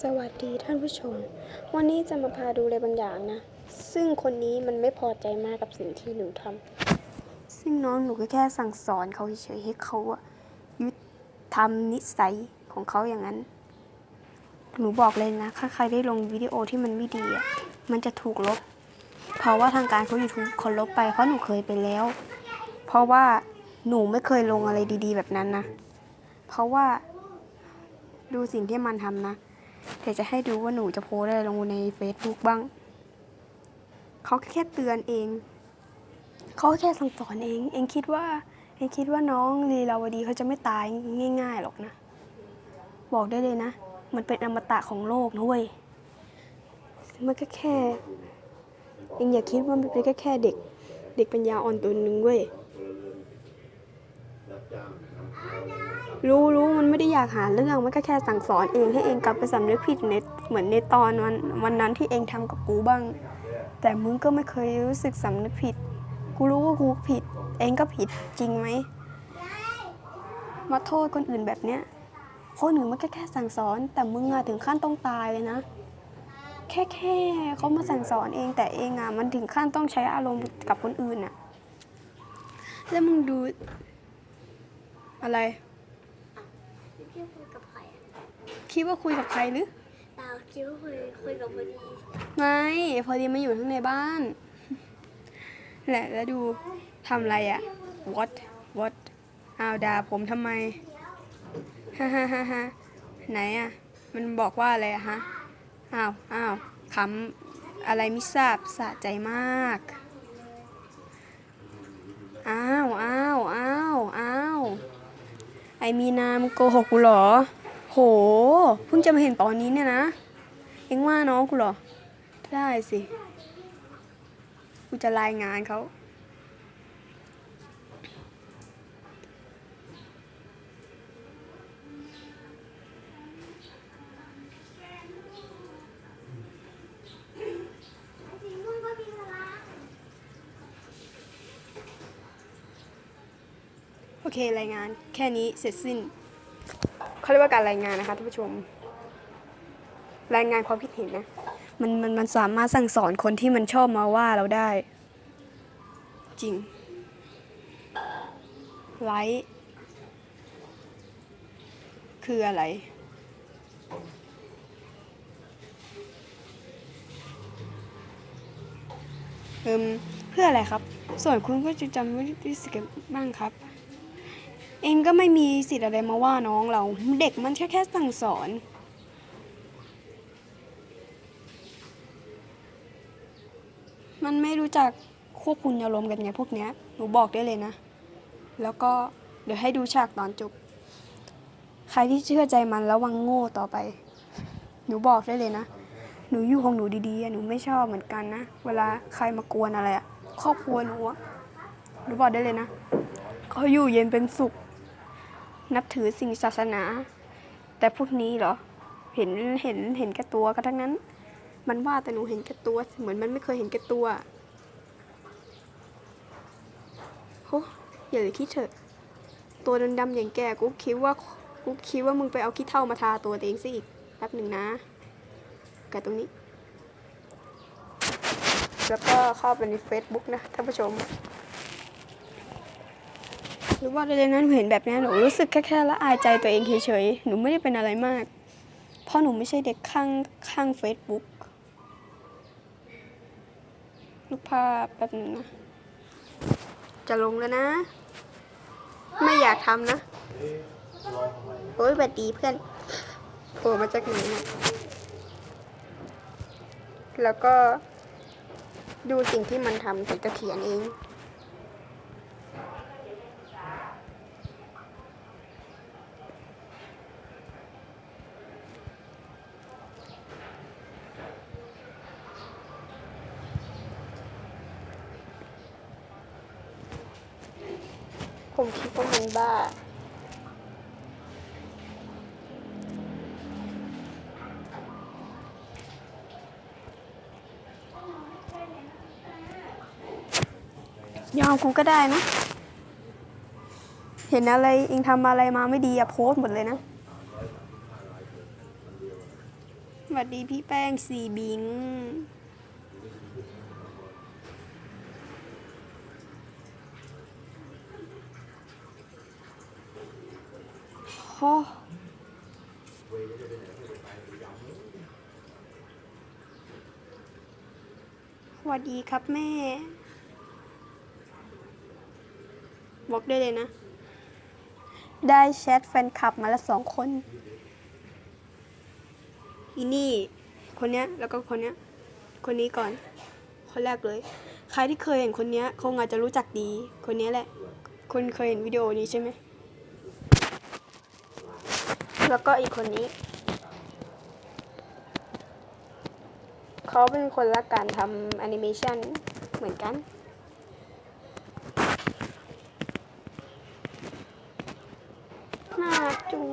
สวัสดีท่านผู้ชม วันนี้จะมาพาดูอะไรบางอย่างนะ ซึ่งคนนี้มันไม่พอใจมากกับสิ่งที่หนูทำซึ่งน้องหนูก็แค่สั่งสอนเขาเฉยๆให้เขาอะยึดทำนิสัยของเขาอย่างนั้น หนูบอกเลยนะ ถ้าใครได้ลงวิดีโอที่มันไม่ดีอะมันจะถูกลบ เพราะว่าทางการเขายูทูบเขาลบไป เพราะหนูเคยไปแล้ว เพราะว่าหนูไม่เคยลงอะไรดี ๆ แบบนั้นนะ เพราะว่าดูสิ่งที่มันทำนะ เดี๋ยวจะให้ดูว่าหนูจะโพสอะไรลงใน Facebook บ้าง เขาแค่เตือนเอง เขาแค่สั่งสอนเอง เองคิดว่า เองคิดว่าน้องลีลาวดีเขาจะไม่ตายง่าย ๆหรอกนะ บอกได้เลยนะ มันเป็นอมตะของโลกนะเว้ย มันก็แค่ เองอย่าคิดว่ามันเป็นแค่แค่เด็ก เด็กปัญญาอ่อนตัวหนึ่งเว้ย รู้รู้มันไม่ได้อยากหาเรื่องมันก็แค่สั่งสอนเองให้เองกลับไปสำนึกผิดในเหมือนในตอนวันวันนั้นที่เองทำกับกูบ้าง แต่มึงก็ไม่เคยรู้สึกสำนึกผิด กูรู้ว่ากูผิด เองก็ผิดจริงไหมมาโทษคนอื่นแบบเนี้ยคนอื่นมันก็แค่สั่งสอน แต่มึงอะถึงขั้นต้องตายเลยนะ แค่แค่เขามาสั่งสอนเองแต่เองอะมันถึงขั้นต้องใช้อารมณ์กับคนอื่นอะแล้วมึงดูอะไร พี่คุยกับใครอะคิดว่าคุยกับใครหรือ เปล่าคิดว่าคุยคุยกับพอดีไม่ พอดีมาอยู่ข้างในบ้าน แหละแล้วดูทำอะไรอะ what what อ้าวด่าผมทำไม ฮ่าฮ่าฮ่าฮ่าไหนอะมันบอกว่าอะไรอะฮะ อ้าวอ้าวคำอะไรไม่ทราบสะใจมาก อ้าวอ้าวอ้าวอ้าว ไอมีนามโกหกกูเหรอ โห เพิ่งจะมาเห็นตอนนี้เนี่ยนะ เอ็งว่าน้องกูเหรอ ได้สิ กูจะรายงานเขา เครายงานแค่นี้เสร็จสิ้นเขาเรียกว่าการรายงานนะคะท่านผู้ชม รายงานความคิดเห็นนะมันมันมันสามารถสั่งสอนคนที่มันชอบมาว่าเราได้ จริงไลท์คืออะไรเอิมเพื่ออะไรครับ ส่วนคุณก็จะจำไว้ที่สิกันบ้างครับ เองก็ไม่มีสิทธิ์อะไรมาว่าน้องเรา เด็กมันแค่แค่สั่งสอน มันไม่รู้จักควบคุมอารมณ์กันไงพวกเนี้ย หนูบอกได้เลยนะ แล้วก็เดี๋ยวให้ดูฉากตอนจบ ใครที่เชื่อใจมันระวังโง่ต่อไป หนูบอกได้เลยนะ หนูอยู่ของหนูดีๆอะหนูไม่ชอบเหมือนกันนะ เวลาใครมากวนอะไรอะครอบครัวหนูอะหนูบอกได้เลยนะเขาอยู่เย็นเป็นสุข นับถือสิ่งศาสนา แต่พวกนี้เหรอ เห็นเห็นเห็นแก่ตัวก็ทั้งนั้น มันว่าแต่หนูเห็นแก่ตัว เหมือนมันไม่เคยเห็นแก่ตัวโหอย่าเลยคิดเถอะ ตัวดำๆอย่างแกกูคิดว่ากูคิดว่ามึงไปเอาขี้เท่ามาทาตัวเองซะอีกแป๊บหนึ่งนะกับตรงนี้ แล้วก็เข้าไปใน Facebook นะท่านผู้ชม หรือว่าเลยนะหนูเห็นแบบนี้หนูรู้สึกแค่แค่ละอายใจตัวเองเฉยๆ หนูไม่ได้เป็นอะไรมาก เพราะหนูไม่ใช่เด็กข้างข้าง Facebook ลูกภาพแป๊บนึงนะ จะลงแล้วนะ ไม่อยากทำนะ โอ้ยบัดดีเพื่อนโผล่มาจากไหนนี่ยแล้วก็ดูสิ่งที่มันทำถึงจะเขียนเอง ผมคิดว่ามันบ้า ยอมกูก็ได้นะ เห็นอะไรเองทำอะไรมาไม่ดีอะโพสต์หมดเลยนะสวัสดีพี่แป้งสีบิง โอ้สวัสดีครับแม่ บอกได้เลยนะ ได้แชทแฟนคลับมาล้วสองคน อีนี่ คนเนี้ย แล้วก็คนเนี้ย คนนี้ก่อน คนแรกเลย ใครที่เคยเห็นคนเนี้ย คงอาจจะรู้จักดี คนเนี้ยแหละ คุณเคยเห็นวิดีโอนี้ใช่ไหม แล้วก็อีกคนนี้ เขาเป็นคนรัการทำแอนิเมชันเหมือนกันน่าจุง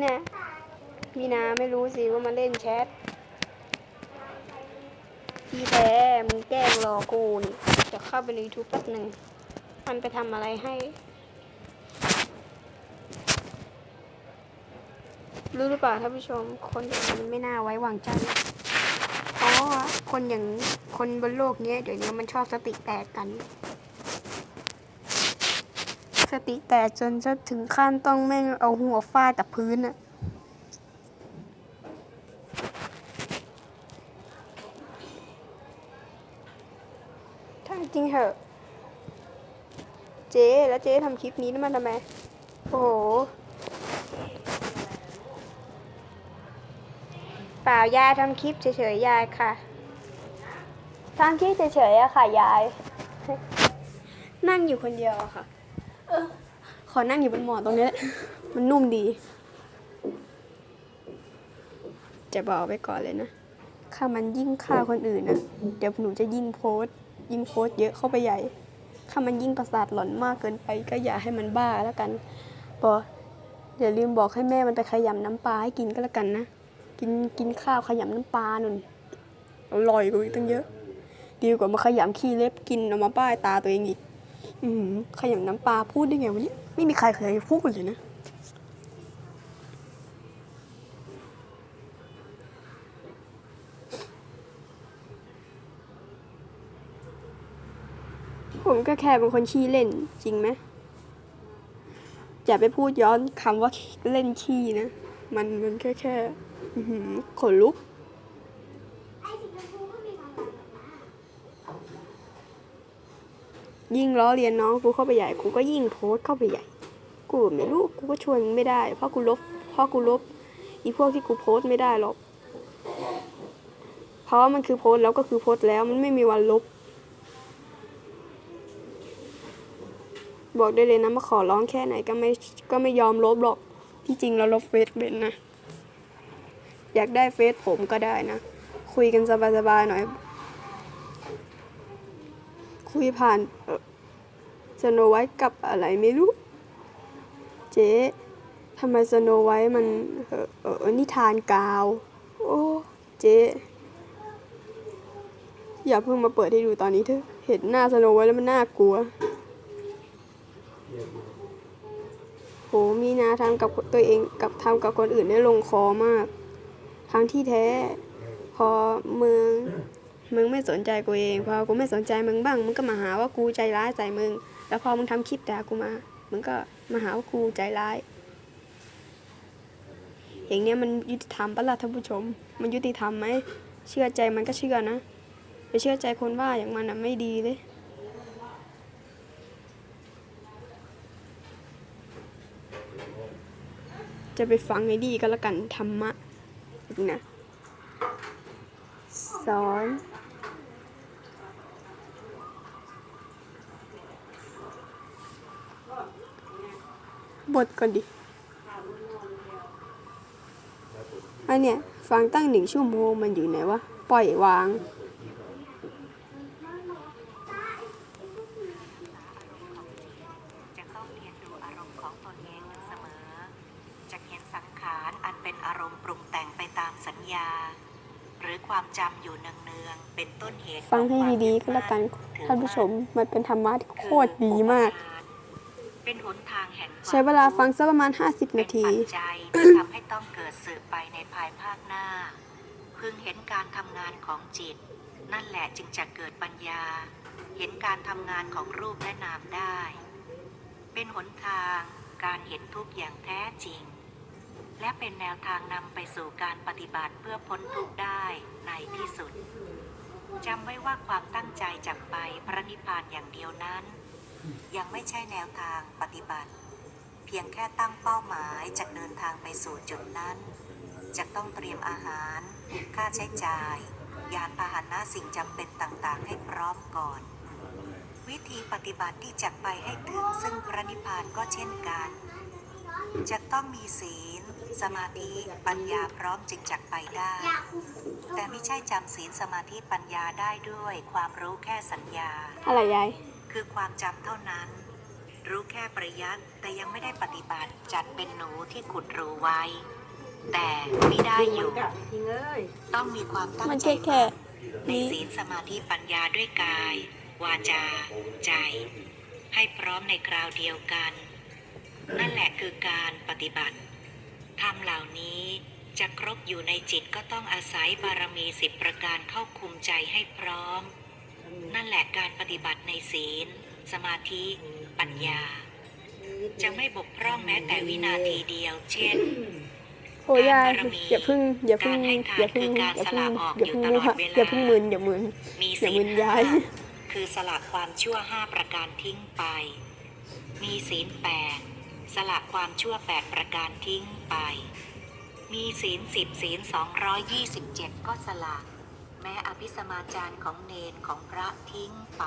เนี่ยมีนาไม่รู้สิว่ามาเล่นแชทที่แท้มึงแกล้งรอกูนี่จะเข้าไปใน YouTube แป๊บหนึ่ง มันไปทำอะไรให้ รู้หรือเปล่าท่านผู้ชม คนอย่างนี้ไม่น่าไว้วางใจเพราะว่าคนอย่างคนบนโลกนี้เดี๋ยวนี้มันชอบสติแตกกัน สติแตกจนจะถึงขั้นต้องแม่งเอาหัวฟาดกับพื้นอะถ้าจริงเหอะ เจ๊ แล้วเจ๊ทำคลิปนี้นี่มันทำไม โอ้โหเปล่ายายทำคลิปเฉยๆยายค่ะทำคลิปเฉยๆอะค่ะยาย นั่งอยู่คนเดียวอะค่ะ เออ ขอนั่งอยู่บนหมอนตรงนี้แหละมันนุ่มดี จะบอกไว้ก่อนเลยนะถ้ามันยิ่งฆ่าคนอื่นนะเดี๋ยวหนูจะยิ่งโพสต์ยิ่งโพสต์เยอะเข้าไปใหญ่ ถ้ามันยิ่งประสาทหลอนมากเกินไป ก็อย่าให้มันบ้าแล้วกันบออย่าลืมบอกให้แม่มันไปขยำน้ำปลาให้กินก็แล้วกันนะ กินกินข้าวขยำน้ำปลาหนุนอร่อยกว่าอีกตั้งเยอะ ดีกว่ามาขยำขี้เล็บกินเอามาป้ายตาตัวเองอีก อืขยำน้ำปลาพูดได้ไงวันนี้ไม่มีใครเคยพูดเลยนะ ผมก็แค่เป็นคนขี้เล่นจริงไหมอย่าไปพูดย้อนคำว่าเล่นขี้นะ มันมันแค่แค่ขนลุกยิ่งล้อเลียนน้องกูเข้าไปใหญ่กูก็ยิ่งโพสเข้าไปใหญ่ กูไม่รู้กูก็ชวยมึงไม่ได้ เพราะกูลบเพราะกูลบอีพวกที่กูโพสไม่ได้หรอกเพราะว่ามันคือโพสแล้วก็คือโพสแล้วมันไม่มีวันลบ บอกได้เลยนะมาขอร้องแค่ไหนก็ไม่ก็ไม่ยอมลบหรอกที่จริงเราลบเฟซเบนนะ อยากได้เฟซผมก็ได้นะ คุยกันสบายๆหน่อย คุยผ่านสโนไวท์กับอะไรไม่รู้ เจ๊ทำไมสโนไวท์มันเออเออนิทานกาว โอ้เจ๊อย่าเพิ่งมาเปิดให้ดูตอนนี้เถอะ เห็นหน้าสโนไวท์แล้วมันน่ากลัว โหมีนาทำกับตัวเองกับทำกับคนอื่นได้ลงคอมาก ทั้งที่แท้ พอมึงมึงไม่สนใจกูเอง พอกูไม่สนใจมึงบ้าง มึงก็มาหาว่ากูใจร้ายใส่มึง แล้วพอมึงทำคลิปด่ากูมา มึงก็มาหาว่ากูใจร้าย อย่างเนี้ยมันยุติธรรมปะล่ะท่านผู้ชม มันยุติธรรมไหม เชื่อใจมันก็เชื่อนะไปเชื่อใจคนว่าอย่างมันอะไม่ดีเลย จะไปฟังไอ้ดีก็แล้วกันธรรมะนะสอนบทก่อนดิ อันเนี้ยฟังตั้งหนึ่งชั่วโมงมันอยู่ไหนวะ ปล่อยวาง จะต้องเรียนดูอารมณ์ของตนเองอยู่เสมอ จะเห็นสังขารอันเป็นอารมณ์ปรุงแต่งไปตามสัญญา หรือความจำอยู่เนืองๆ เป็นต้นเหตุ ฟังให้ของความดีๆก็แล้วกันท่านผู้ชมมันเป็นธรรมะที่โคตรดีมากเเป็นหนทางแห่งความใช้เวลาฟังสักประมาณ 50เป็นนาทีปัจจัยที่ทำให้ต้องเกิดสืบไปในภายภาคหน้า พึงเห็นการทำงานของจิต นั่นแหละจึงจะเกิดปัญญา เห็นการทำงานของรูปและนามได้ เป็นหนทางการเห็นทุกข์อย่างแท้จริง และเป็นแนวทางนำไปสู่การปฏิบัติเพื่อพ้นทุกข์ได้ในที่สุด จำไว้ว่าความตั้งใจจากไปพระนิพพานอย่างเดียวนั้น ยังไม่ใช่แนวทางปฏิบัติ เพียงแค่ตั้งเป้าหมายจะเดินทางไปสู่จุดนั้น จะต้องเตรียมอาหาร ค่าใช้จ่าย ยานพาหนะสิ่งจำเป็นต่างๆ ให้พร้อมก่อน วิธีปฏิบัติที่จะไปให้ถึงซึ่งพระนิพพานก็เช่นกันจะต้องมีศีล สมาธิ ปัญญาพร้อมจึงจักไปได้ แต่ไม่ใช่จำศีลสมาธิปัญญาได้ด้วยความรู้แค่สัญญา อะไรยาย คือความจำเท่านั้น รู้แค่ประยัดแต่ยังไม่ได้ปฏิบัติจัดเป็นหนูที่ขุดรูไว้ แต่ไม่ได้อยู่ ต้องมีความตั้งมันใจแค่แค่ในนี้ศีลสมาธิปัญญาด้วยกาย วาจา ใจ ให้พร้อมในคราวเดียวกัน นั่นแหละคือการปฏิบัติธรรมเหล่านี้ จะครบอยู่ในจิตก็ต้องอาศัยบารมีสิบประการเข้าคุมใจให้พร้อม นั่นแหละการปฏิบัติในศีล สมาธิ ปัญญา จะไม่บกพร่องแม้แต่วินาทีเดียว เช่นโอ้ยายอย่าเพึ่งอย่าเพึ่งอย่าเพึ่งอย่าเพึ่งอย่าเพึ่งอย่าเพึ่งมึนอย่ามึนมีอย่าศีมึลนห้าย้ายคือสละความชั่วห้าประการทิ้งไป มีศีลแปดสละความชั่วแปดประการทิ้งไป มีศีลสิบศีลสองร้อยยี่สิบเจ็ดก็สละแม้อภิสมาจารของเนนของพระทิ้งไป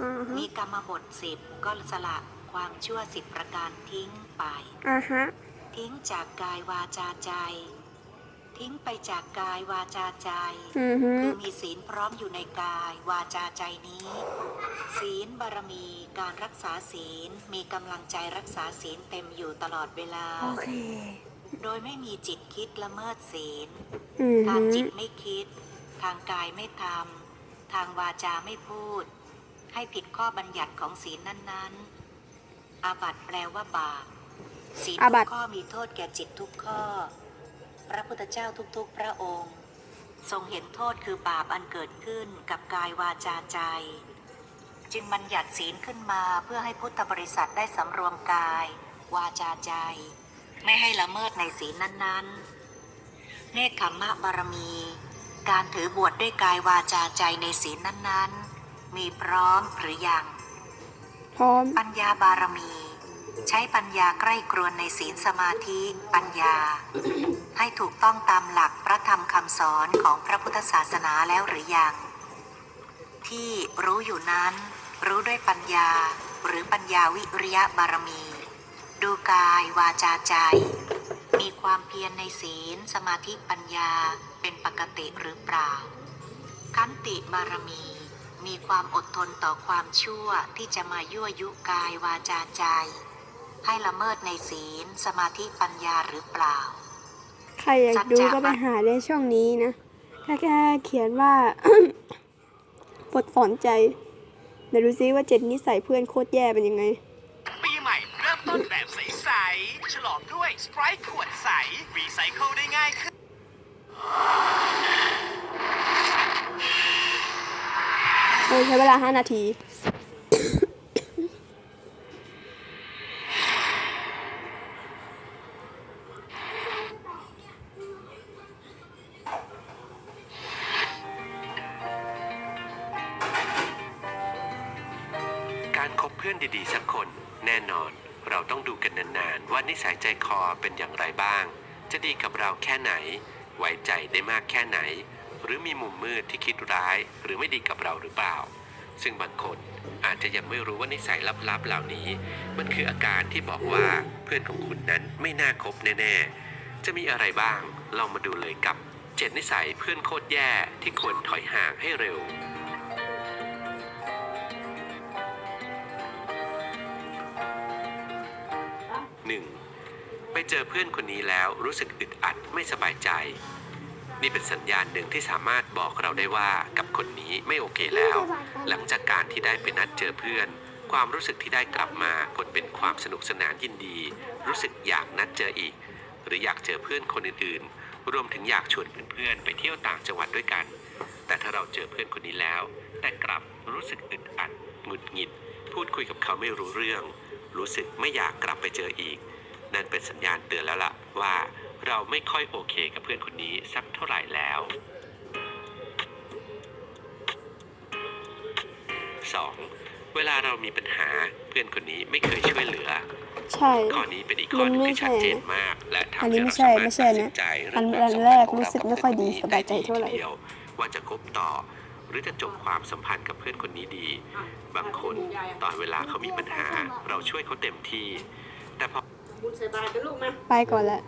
อ่าฮะมีกรรมบทสิบก็สละความชั่วสิบประการทิ้งไป อ่าฮะ ทิ้งจากกายวาจาใจ ทิ้งไปจากกายวาจาใจ อือฮึคือมีศีลพร้อมอยู่ในกายวาจาใจนี้ ศีลบารมีการรักษาศีลมีกำลังใจรักษาศีลเต็มอยู่ตลอดเวลา โอเค โดยไม่มีจิตคิดละเมิดศีล อือทางฮึจิตไม่คิด ทางกายไม่ทำ ทางวาจาไม่พูด ให้ผิดข้อบัญญัติของศีลนั้นๆ อาบัติแปลว่าบาป ศีลอาบัทุติ กข้อมีโทษแก่จิตทุกข้อ พระพุทธเจ้าทุกๆ พระองค์ ทรงเห็นโทษคือบาปอันเกิดขึ้นกับกายวาจาใจ จึงบัญญัติศีลขึ้นมาเพื่อให้พุทธบริษัทได้สำรวมกาย วาจาใจ ไม่ให้ละเมิดในศีลนั้นๆ เนคขมมะบารมี การถือบวชดด้วยกายวาจาใจในศีลนั้นๆ มีพร้อมหรือยัง พร้อม ปัญญาบารมี ใช้ปัญญาใกล้ครวนในศีลสมาธิปัญญา ให้ถูกต้องตามหลักพระธรรมคำสอนของพระพุทธศาสนาแล้วหรือยัง ที่รู้อยู่นั้น รู้ด้วยปัญญาหรือปัญญาวิริยะบารมี ดูกายวาจาใจ มีความเพียรในศีลสมาธิปัญญาเป็นปกติหรือเปล่าขันติบารมี มีความอดทนต่อความชั่วที่จะมายั่วยุกายวาจาใจ ให้ละเมิดในศีลสมาธิปัญญาหรือเปล่า ใครอยากดูก็ไปหาในช่องนี้นะแค่แค่เขียนว่าบทสอนใจเดี๋ยวดูซิว่าเจ็ดนิสัยเพื่อนโคตรแย่เป็นยังไง ต้นแบบใส ๆ ฉลองด้วยส r i t e ขวดใส รีไซเคิลได้ง่ายขึ้น โดยใช้เวลา 5 นาที จะดีกับเราแค่ไหน ไว้ใจได้มากแค่ไหน หรือมีมุมมืดที่คิดร้ายหรือไม่ดีกับเราหรือเปล่า ซึ่งบางคนอาจจะยังไม่รู้ว่านิสัยลับๆเหล่านี้ มันคืออาการที่บอกว่าเพื่อนของคุณนั้นไม่น่าคบแน่ๆ จะมีอะไรบ้างลองมาดูเลยกับเจ็ดนิสัยเพื่อนโคตรแย่ที่ควรถอยห่างให้เร็ว 1. ไปเจอเพื่อนคนนี้แล้วรู้สึกอึดอัดไม่สบายใจ นี่เป็นสัญญาณหนึ่งที่สามารถบอกเราได้ว่ากับคนนี้ไม่โอเคแล้ว หลังจากการที่ได้ไปนัดเจอเพื่อน ความรู้สึกที่ได้กลับมาคนเป็นความสนุกสนานยินดี รู้สึกอยากนัดเจออีก หรืออยากเจอเพื่อนคนอื่นๆ รวมถึงอยากชวนเพื่อนๆไปเที่ยวต่างจังหวัดด้วยกัน แต่ถ้าเราเจอเพื่อนคนนี้แล้ว แต่กลับรู้สึกอึดอัดหงุดหงิด พูดคุยกับเขาไม่รู้เรื่อง รู้สึกไม่อยากกลับไปเจออีก นั่นเป็นสัญญาณเตือนแล้วล่ะว่าเราไม่ค่อยโอเคกับเพื่อนคนนี้สักเท่าไหร่แล้ว 2. เวลาเรามีปัญหาเพื่อนคนนี้ไม่เคยช่วยเหลือ ใช่ ข้อนี้เป็นอีกข้อหนึงที่ชัดเจนมาก และอันทำนี้ให้ไม่เราใช่สามารถไม่ใช่ตัดสินะนใจอันเรื่องอันความแรกสัมพันธ์ของรู้สึกเราไม่ค่อยดีกับสบายใจเท่าไหร่ดีทีดียวว่าจะคบต่อ หรือจะจบความสัมพันธ์กับเพื่อนคนนี้ดี บางคนตอนเวลาเขามีปัญหา เราช่วยเขาเต็มที่ แต่พอไปก่อนแล้ว